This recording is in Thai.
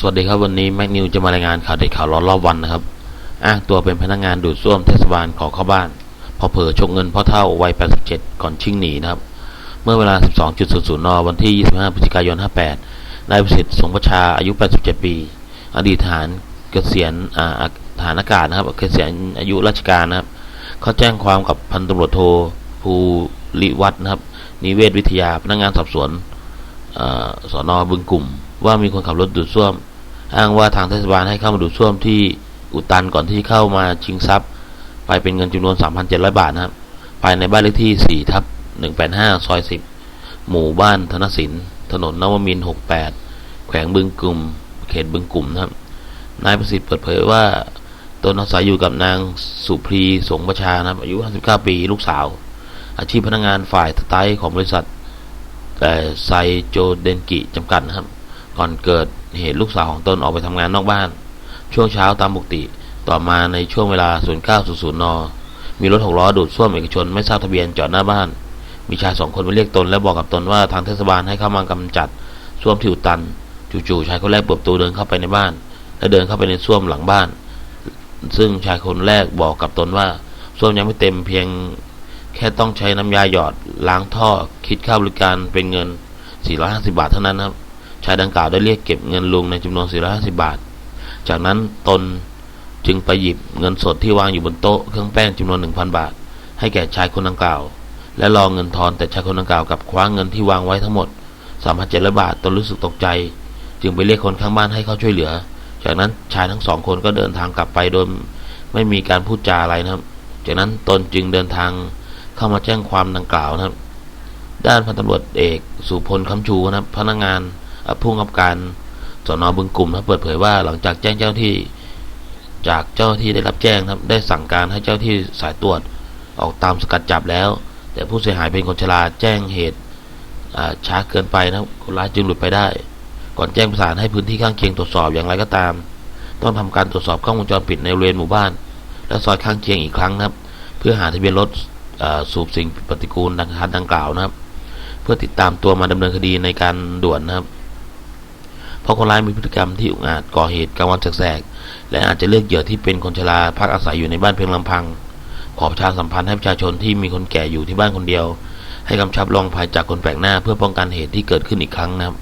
สวัสดีครับวันนี้แม็กนิวจะมารายงานข่าวเด็ดข่าวร้อนรอบวันนะครับ อ้างตัวเป็นพนักงานดูดซ่วมเทศบาลขอเข้าบ้าน พอเผลอฉกเงินพ่อเท่าวัย 87 ก่อนชิงหนีนะครับ เมื่อเวลา 12.00 น วันที่ 25 พฤศจิกายน 58 นายประสิทธิ์สงประชาอายุ 87 ปี อดีตทหารเกษียณอ่าทหารอากาศนะครับเกษียณอายุราชการนะครับ เขาแจ้งความกับพันตำรวจโทภูริวัฒนะครับ นิเวศวิทยาพนักงานสอบสวนอสอนอบึงกลุ่ม ว่ามีคนขับรถดูดซ่วม อ้างว่าทางเทศบาลให้เข้ามาดูดซ่วมที่อุตันก่อนที่เข้ามาชิงทรัพย์ ไปเป็นเงินจำนวน 3,700 บาทนะครับ ภายในบ้านเลขที่4ทับ185 ซอย 10 หมู่บ้านธนสิน ถนนนวมินทร์68 แขวงบึงกลุ่ม เขตบึงกลุ่มนะครับ นายประสิทธิ์เปิดเผยว่าตนอาศัยอยู่กับนางสุพรีสงประชานะครับอายุ 59 ปีลูกสาว อาชีพพนักงานฝ่ายสไตล์ของบริษัทแต่ไซโจเดนกิจำกัดนะครับ ก่อนเกิดเหตุลูกสาวของตนออกไปทำงานนอกบ้าน ช่วงเช้าตามปกติ ต่อมาในช่วงเวลา 0900 น มีรถหกล้อดูดซ่วมเอกชนไม่ทราบทะเบียนจอดหน้าบ้าน มีชายสองคนมาเรียกตน และบอกกับตนว่าทางเทศบาลให้เข้ามากำจัดซ่วมที่อุดตัน จู่ๆชายคนแรกเปิดประตูเดินเข้าไปในบ้าน และเดินเข้าไปในซ่วมหลังบ้าน ซึ่งชายคนแรกบอกกับตนว่าซ่วมยังไม่เต็มเพียงแค่ต้องใช้น้ำยาหยอดล้างท่อคิดค่าบริการเป็นเงิน 450 บาทเท่านั้นนะครับ ชายดังกล่าวได้เรียกเก็บเงินลุงในจำนวน 450 บาท จากนั้นตนจึงไปหยิบเงินสดที่วางอยู่บนโต๊ะเครื่องแป้งจำนวน 1,000 บาท ให้แก่ชายคนดังกล่าว และรอเงินทอนแต่ชายคนดังกล่าวกับคว้าเงินที่วางไว้ทั้งหมด3,700บาทตนรู้สึกตกใจ จึงไปเรียกคนข้างบ้านให้เขาช่วยเหลือ จากนั้นชายทั้งสองคนก็เดินทางกลับไปโดยไม่มีการพูดจาอะไรนะครับ จากนั้นตนจึงเดินทางเข้ามาแจ้งความดังกล่าวนะครับ ด้านพันตำรวจเอกสุพลคำชูนะครับ พนักงาน ผู้กำกับการสนบึงกลุ่มนะเปิดเผยว่าหลังจากแจ้งเจ้าที่จากเจ้าที่ได้รับแจ้งนะครับได้สั่งการให้เจ้าที่สายตรวจออกตามสกัดจับแล้ว แต่ผู้เสียหายเป็นคนชราแจ้งเหตุช้าเกินไปนะคนร้ายจึงหลุดไปได้ ก่อนแจ้งประสานให้พื้นที่ข้างเคียงตรวจสอบอย่างไรก็ตาม ต้องทำการตรวจสอบกล้องวงจรปิดในบริเวณหมู่บ้าน และซอยข้างเคียงอีกครั้งนะครับ เพื่อหาทะเบียนรถสูบสิ่งปฏิกูลดังคันดังกล่าวนะครับ เพื่อติดตามตัวมาดำเนินคดีในการด่วนนะครับ ราะคนร้ายมีพฤติกรรมที่อุกอาจก่อเหตุกลางวันแสกๆและอาจจะเลือกเหยื่อที่เป็นคนชราพักอาศัยอยู่ในบ้านเพียงลำพัง ขอประชาสัมพันธ์ให้ประชาชนที่มีคนแก่อยู่ที่บ้านคนเดียว ให้กำชับรองภัยจากคนแปลกหน้าเพื่อป้องกันเหตุที่เกิดขึ้นอีกครั้งนะครับ